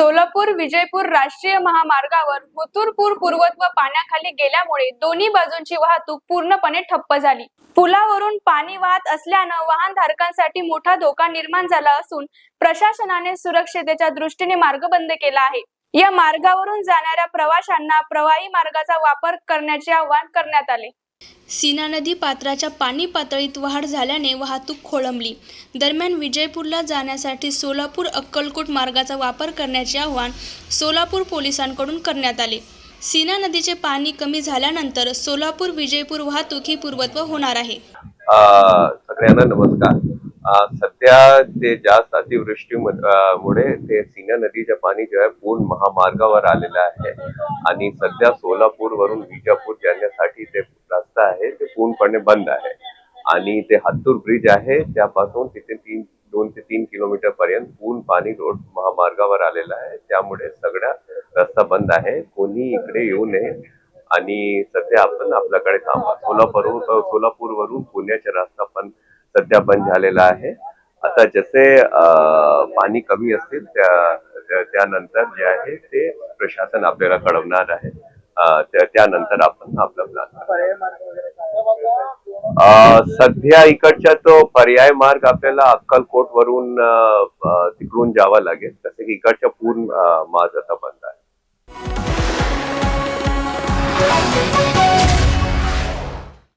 सोलापूर विजयपूर राष्ट्रीय महामार्गावर हुतूरपूर पूर्वत्व पाण्याखाली गेल्यामुळे दोन्ही बाजूंची वाहतूक पूर्णपणे ठप्प झाली. पुलावरून पाणी वाहत असल्यानं वाहनधारकांसाठी मोठा धोका निर्माण झाला असून प्रशासनाने सुरक्षतेच्या दृष्टीने मार्ग बंद केला आहे. या मार्गावरून जाणाऱ्या प्रवाशांना प्रवाही मार्गाचा वापर करण्याचे आवाहन करण्यात आले. सीना नदी पात्राच्या पाणी पातळीत वाढ झाल्याने वाहतूक खोळंबली. दरम्यान विजयपूरला जाण्यासाठी सोलापूर अक्कलकोट मार्गाचा वापर करण्याचे आवाहन सोलापूर पोलिसांकडून करण्यात आले. सीना नदीचे पाणी कमी झाल्यानंतर सोलापूर विजयपूर वाहतूक ही पूर्वत्व होणार आहे. सगळ्यांना नमस्कार. सध्या ते जास्त अतिवृष्टीमुळे ते सीना नदीचे पाणी जे आहे पूर्ण महामार्गावर आलेलं आहे. आणि सध्या सोलापूर वरून विजापूर जाण्यासाठी ते रस्ता आहे ते पूर्णपणे बंद आहे. आणि ते हत्तूर ब्रिज आहे त्यापासून तिथे तीन दोन ते तीन किलोमीटर पर्यंत पूर्ण पाणी रोड महामार्गावर आलेलं आहे. त्यामुळे सगळ्या रस्ता बंद आहे. कोणी इकडे येऊ नये. आणि सध्या आपण आपल्याकडे थांबा सोलापूर सोलापूर वरून पुण्याचा रस्ता पण सध्या बंद झालेला आहे. आता जसे पाणी कमी असतील त्या त्यानंतर जे आहे ते प्रशासन आपल्याला कळवणार आहे. त्यानंतर आपण आपला प्लॅन सध्या इकडच्या तो पर्याय मार्ग आपल्याला अक्कलकोट वरून तिकडून जावा लागेल. तसे की इकडच्या पूर्ण मार्ग आता बंद